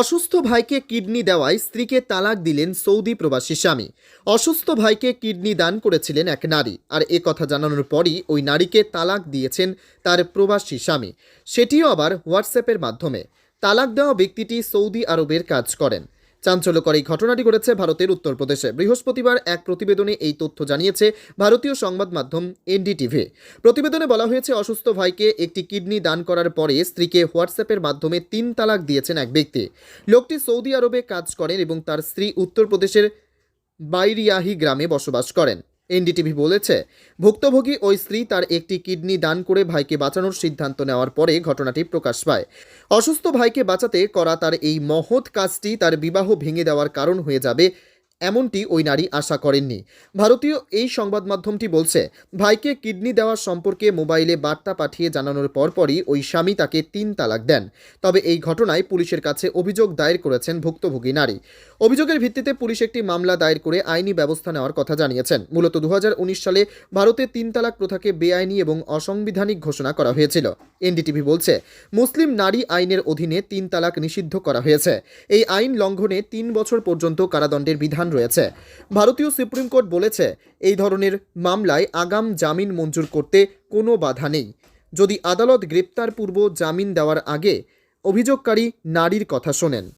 অসুস্থ ভাইকে কিডনি দেওয়ায় স্ত্রীকে তালাক দিলেন সৌদি প্রবাসী স্বামী। অসুস্থ ভাইকে কিডনি দান করেছিলেন এক নারী। আর এ কথা জানানোর পরই ওই নারীকে তালাক দিয়েছেন তার প্রবাসী স্বামী। সেটিও আবার হোয়াটসঅ্যাপের মাধ্যমে। তালাক দেওয়া ব্যক্তিটি সৌদি আরবের কাজ করেন। চাঞ্চল্যকর এই ঘটনাটি ঘটেছে ভারতের উত্তরপ্রদেশে। বৃহস্পতিবার এক প্রতিবেদনে এই তথ্য জানিয়েছে ভারতীয় সংবাদ মাধ্যম এনডিটিভি। প্রতিবেদনে বলা হয়েছে, অসুস্থ ভাইকে একটি কিডনি দান করার পরে স্ত্রীকে হোয়াটসঅ্যাপের মাধ্যমে তিন তালাক দিয়েছেন এক ব্যক্তি। লোকটি সৌদি আরবে কাজ করেন এবং তার স্ত্রী উত্তরপ্রদেশের বাইরিয়াহি গ্রামে বসবাস করেন। এনডিটিভি বলেছে, ভুক্তভোগী ওই স্ত্রী তার একটি কিডনি দান করে ভাইকে বাঁচানোর সিদ্ধান্ত নেওয়ার পরে ঘটনাটি প্রকাশ পায়। অসুস্থ ভাইকে বাঁচাতে করা তার এই মহৎ কাজটি তার বিবাহ ভেঙে দেওয়ার কারণ হয়ে যাবে এমনটি ওই নারী আশা করেননি। ভারতীয় এই সংবাদ মাধ্যমটি বলছে, ভাইকে কিডনি দেওয়ার সম্পর্কে মোবাইলে বার্তা পাঠিয়ে জানানোর পরপরই ওই স্বামী তাকে তিন তালাক দেন। তবে এই ঘটনায় পুলিশের কাছে অভিযোগ দায়ের করেছেন ভুক্তভোগী নারী। অভিযোগের ভিত্তিতে পুলিশ একটি মামলা দায়ের করে আইনি ব্যবস্থা নেওয়ার কথা জানিয়েছেন। মূলত দু হাজার উনিশ সালে ভারতে তিন তালাক প্রথাকে বেআইনি এবং অসাংবিধানিক ঘোষণা করা হয়েছিল। এনডিটিভি বলছে, মুসলিম নারী আইনের অধীনে তিন তালাক নিষিদ্ধ করা হয়েছে। এই আইন লঙ্ঘনে তিন বছর পর্যন্ত কারাদণ্ডের বিধান রয়েছে। ভারতীয় সুপ্রিম কোর্ট বলেছে, এই ধরনের মামলায় আগাম জামিন মঞ্জুর করতে কোনো বাধা নেই। যদি আদালত গ্রেপ্তার পূর্ব জামিন দেওয়ার আগে অভিযোগকারী নারীর কথা শোনেন।